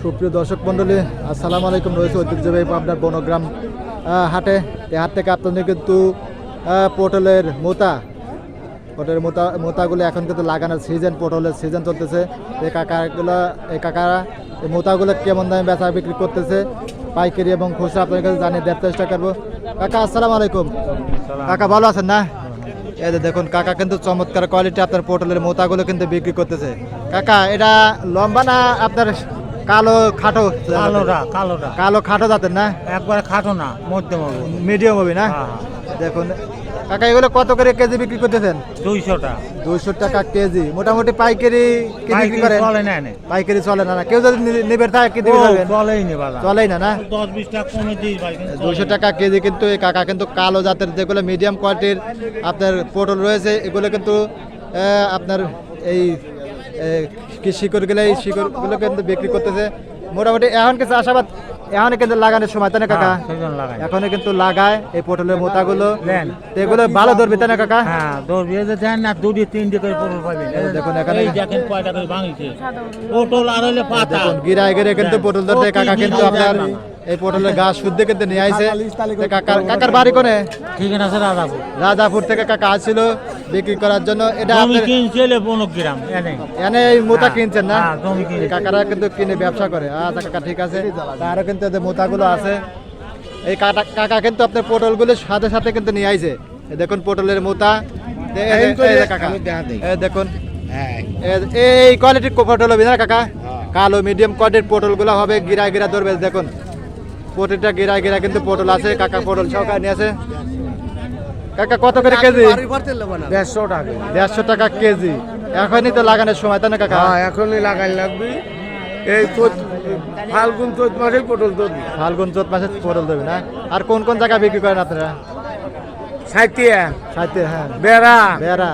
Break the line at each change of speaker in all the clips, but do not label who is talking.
সুপ্রিয় দর্শক মণ্ডলী আসসালামু আলাইকুম। রয়েছে ঐতিহ্যবাহী আপনার বনগ্রাম হাটে। এই হাট থেকে আপনাদের কিন্তু পটলের মোতা পটলের মোতা মোতাগুলো এখন কিন্তু লাগানোর সিজন পটলের সিজন চলতেছে। এই কাকাগুলো এই কাকারা এই মোতাগুলো কেমন দামে বেচা বিক্রি করতেছে পাইকারি এবং খুচরা আপনাদের কাছে জানিয়ে দেওয়ার চেষ্টা করব। কাকা আসসালামু আলাইকুম। কাকা ভালো আছেন না? এই যে দেখুন কাকা কিন্তু চমৎকার কোয়ালিটি আপনার পটলের মোতাগুলো কিন্তু বিক্রি করতেছে। কাকা এটা লম্বা না আপনার কালো খাটো?
কালোটা কালোটা
কালো খাটো জাতের না?
একবার খাটো না মধ্যম হবে
মিডিয়াম হবে না?
হ্যাঁ,
দেখুন কাকা এগুলো কত করে কেজি বিক্রি করতেছেন?
দুইশোটা।
দুইশো টাকা কেজি। মোটামুটি পাইকারি বিক্রি করেন?
চলে না
পাইকারি চলে না কেউ যদি নিবে থাকে কি দিবে
চলেই নি
চলেই না না?
দশ বিশ টাকা কমে দিই না।
টাকা কেজি কিন্তু এই কাকা কিন্তু কালো জাতের যেগুলো মিডিয়াম কোয়ালিটির আপনার পটল রয়েছে এগুলো কিন্তু আহ, আপনার এই শিকড়গুলো এই শিকড়গুলো কিন্তু বিক্রি করতেছে। মোটামুটি এখন কিছু আশাবাদ এখন কিন্তু লাগানোর সময় তাই না কাকা?
হ্যাঁ,
এখন কিন্তু লাগায় এই পটলের মোতাগুলো গুলো এগুলো ভালো ধরবে তাই না কাকা?
হ্যাঁ দেন না দুটি তিনটি করে পটল পাবেন।
দেখুন এখানে-
দেখেন কয়টা করে ভাঙিছে। পটল আর হইলে পাতা।
গিরায় গিরে কিন্তু পটল ধরতে কাকা কিন্তু আপনার। এই পটলের গাছ শুদ্ধ কিন্তু নিয়ে আইছে। কাকার কাকার বাড়ি কোনে?
ঠিক আছে রাজাপুর।
রাজাপুর থেকে কাকা আসছিল বিক্রি করার জন্য। এটা
জমি
আপনার
কিনছে গ্রাম এনে।
এনে এই মোতা
হ্যাঁ,
কিনছেন না?
হ্যাঁ,
কাকারা কিন্তু কিনে ব্যবসা করে। আচ্ছা কাকা ঠিক আছে। তারও কিন্তু এদের মোতাগুলো আছে। এই কাকা কাকা কিন্তু আপনার পটলগুলো সাথে সাথে কিন্তু নিয়ে আইছে। দেখুন পটলের মোতা। এই যে- এই যে কাকা। দেখুন। এ- এই কোয়ালিটির পটল হবে না কাকা? কালো মিডিয়াম কোয়ালিটির পটলগুলো হবে গিরা গিরা ধরবে দেখুন। প্রতিটা গিরা গিরা কিন্তু পটল আছে কাকা পটল সহকারে নিয়ে আছে কাকা কত করে কেজি?
দেড়শো টাকা।
দেড়শো টাকা কেজি। এখনই তো লাগানোর সময় তাই না কাকা?
হ্যাঁ এখনই লাগাই লাগবে। এই চৈত ফাল্গুন চৈত মাসেই পটল ধরবি।
ফাল্গুন চোদ্দ মাসে পটল দেবে না? আর কোন কোন জায়গায় বিক্রি করেন আপনারা?
সাইতিয়া
সাথে হ্যাঁ।
বেড়া।
বেড়া।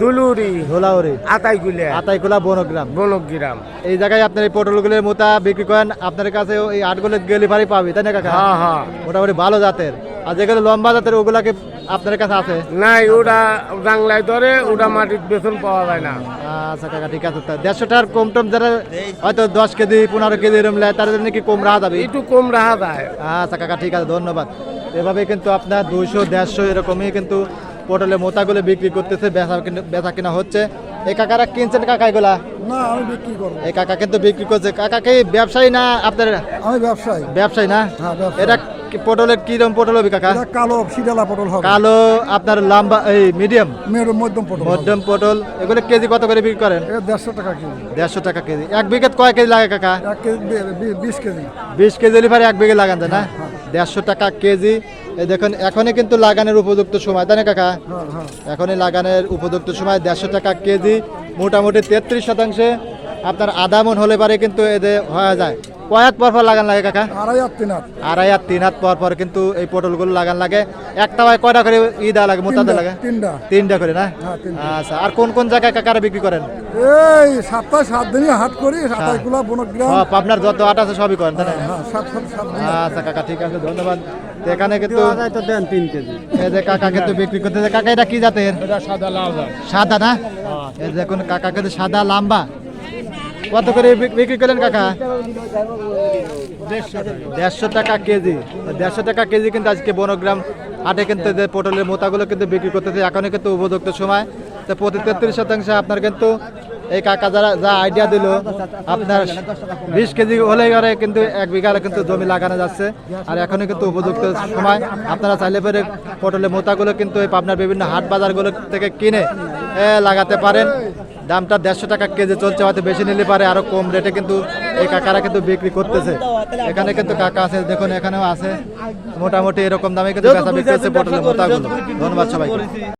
দুলুরি
ধোলাউরি
আতাইগুলিয়া
আতাইকুলা বনগ্রাম।
বনগ্রাম।
এই জায়গায় আপনার এই পটলগুলোর মোতা বিক্রি করেন আপনার কাছে এই আটগুলো ডেলিভারি পাবে তাই না কাকা?
হ্যাঁ হ্যাঁ।
মোটামুটি ভালো জাতের। আর যেগুলো লম্বা জাতের ওগুলাকে আপনার কাছে আছে?
নাই ওটা বাংলায় ধরে ওটা মাটির বেতন পাওয়া যায় না।
আচ্ছা কাকা ঠিক আছে। দেড়শো টাকার কম টম যারা হয়তো দশ কেজি পনেরো কেজি এরম নেয় তাদের জন্য কি কম রাখা যাবে?
একটু কম রাখা যায়।
আচ্ছা কাকা ঠিক আছে ধন্যবাদ। এভাবে কিন্তু আপনার দুইশো দেড়শো এরকমই কিন্তু পটলের মোতাগুলো বিক্রি করতেছে বেচা কিনা- বেচা কিনা হচ্ছে। এই কাকারা কিনছেন কাকা এগুলা?
না আমি বিক্রি করব
এই কাকা কিন্তু বিক্রি করছে। কাকা কি ব্যবসায়ী না আপনার?
আমি ব্যবসায়ী।
ব্যবসায়ী না?
হ্যাঁ,
এটা পটলের কি রকম পটল হবে কাকা?
কালো সিডালা পটল হবে।
কালো আপনার লম্বা এই মিডিয়াম
মধ্যম পটল
মধ্যম পটল। এগুলো কেজি কত করে বিক্রি করেন?
দেড়শো টাকা কেজি।
দেড়শো টাকা কেজি। এক বিঘে কয় কেজি লাগে কাকা?
এক কেজি বিশ কেজি।
বিশ কেজি লিভারে এক বিঘে লাগান না? দেড়শো টাকা কেজি। দেখুন, এখনই কিন্তু লাগানোর উপযুক্ত সময়, তাই না কাকা? এখনই লাগানোর উপযুক্ত সময়, দেড়শো টাকা কেজি, মোটামুটি তেত্রিশ শতাংশে আপনার আধা মন হলে পারে কিন্তু এদের হয়ে যায়। কয়েক পর পর লাগান লাগে কাকা?
আড়াই আর তিন হাত।
আড়াই আর তিন হাত পর পর কিন্তু এই পটলগুলো লাগান লাগে। একটা হয় কয়টা করে ই দেওয়া লাগে মোটা লাগে?
তিনটা
তিনটা। করে না?
হ্যাঁ,
আচ্ছা আর কোন কোন জায়গায় কাকারা বিক্রি করেন?
এই সাতটা সাত দিনই হাট করি সাতাশগুলা বনগ্রাম।
সব আপনার যত আট আছে সবই করেন তাই না?
হ্যাঁ সাত সাত সাত
আচ্ছা কাকা ঠিক আছে ধন্যবাদ। এখানে কিন্তু
তো দেন তিন কেজি।
এই যে কাকা কিন্তু বিক্রি করতেছে। কাকা এটা কি জাতের?
এটা সাদা লাল
সাদা না? এই দেখুন কাকা কিন্তু সাদা লম্বা। কত করে বিক্রি করলেন কাকা? দেড়শো টাকা কেজি। দেড়শো টাকা কেজি কিন্তু আজকে বনগ্রাম হাটে কিন্তু পটলের মোতাগুলো কিন্তু বিক্রি করতেছে এখনই কিন্তু উপযুক্ত সময়। তো প্রতি তেত্রিশ শতাংশে আপনার কিন্তু এই কাকা যারা যা আইডিয়া দিল, আপনার বিশ কেজি হলে ঘরে কিন্তু এক বিঘা কিন্তু জমি লাগানো যাচ্ছে, আর এখনই কিন্তু উপযুক্ত সময়। আপনারা চাইলে পরে পটলের মোতাগুলো কিন্তু এই পাবনার বিভিন্ন হাট বাজারগুলো থেকে কিনে লাগাতে পারেন। দামটা দেড়শো টাকা কেজি চলছে হয়তো বেশি নিলে পারে আরও কম রেটে কিন্তু এই কাকারা কিন্তু বিক্রি করতেছে। এখানে কিন্তু কাকা আছে দেখুন এখানেও আছে মোটামুটি এরকম দামে কিন্তু বেচা বিক্রি হচ্ছে পটলের মোতাগুলো। ধন্যবাদ সবাইকে।